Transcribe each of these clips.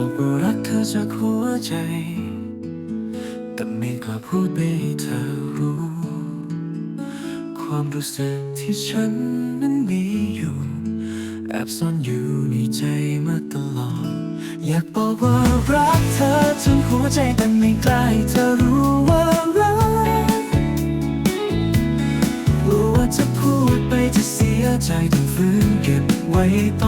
อกว่ารักเธอจากหัวใจ แต่ไม่กล้าพูดไปให้เธอรู้ ความรู้สึกที่ฉันนั้นมีอยู่ แอบซ่อนอยู่ในใจมาตลอด อยากบอกว่ารักเธอจนหัวใจแต่ไม่กล้าให้เธอรู้ว่ารักกลัวว่าจะพูดไปจะเสียใจต้องฝืนเก็บไว้ต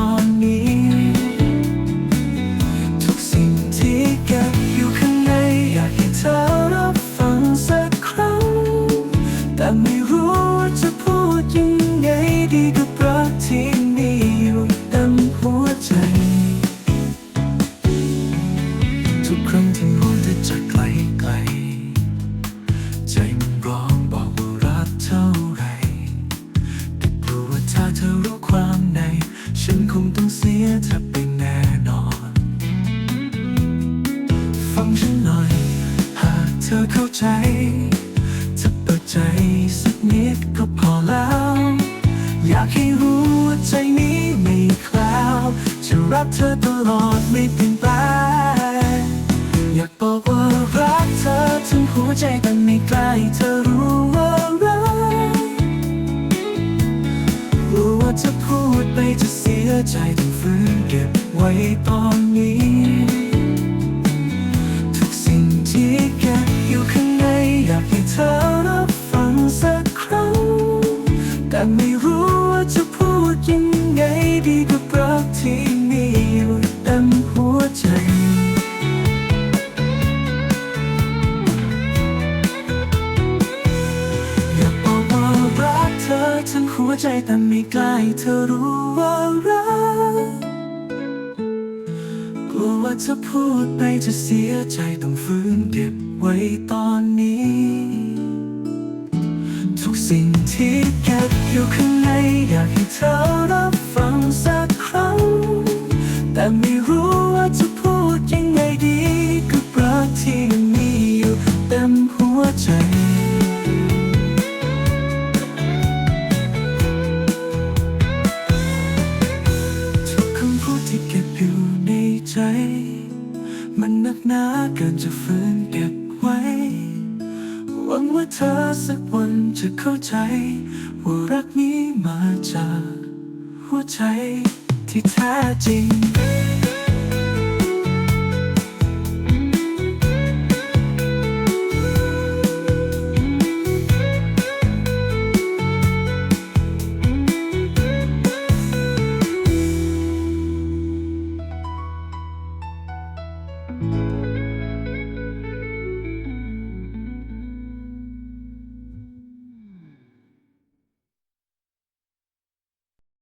ไม่รู้จะพูดยังไงดีกับรักที่มีอยู่เต็มหัวใจ ทุกครั้งที่พูดแต่จากไกลไกล ใจมันร้องบอกว่ารักเท่าไหรแต่กลัวว่าถ้าเธอรู้ความใน ฉันคงต้องเสียเธอไปแน่นอน ฟังฉันหน่อย หากเธอเข้าใจ ใจสักนิดก็พอแล้ว อยากให้รู้ว่าใจนี้ไม่แคล้วจะรักเธอตลอดไม่เปลี่ยนแปลงอยากบอกว่ารักเธอถึงหัวใจแต่ไม่กล้เธอรู้ว่ารักกลัวว่าจะพูดไปจะเสียใจต้องฝืนเก็บไว้ตอนนี้ กทั้งหัวใจแต่ไม่กล้าให้เธอรู้ว่ารักกลัวว่าจะพูดไปจะเสียใจต้องฝืนเก็บไว้ตอนนี้ ทุกสิ่งที่เก็บอยู่คือ ว่าเธอสักวันจะเข้าใจ ว่ารักนี้มาจากหัวใจที่แท้จริง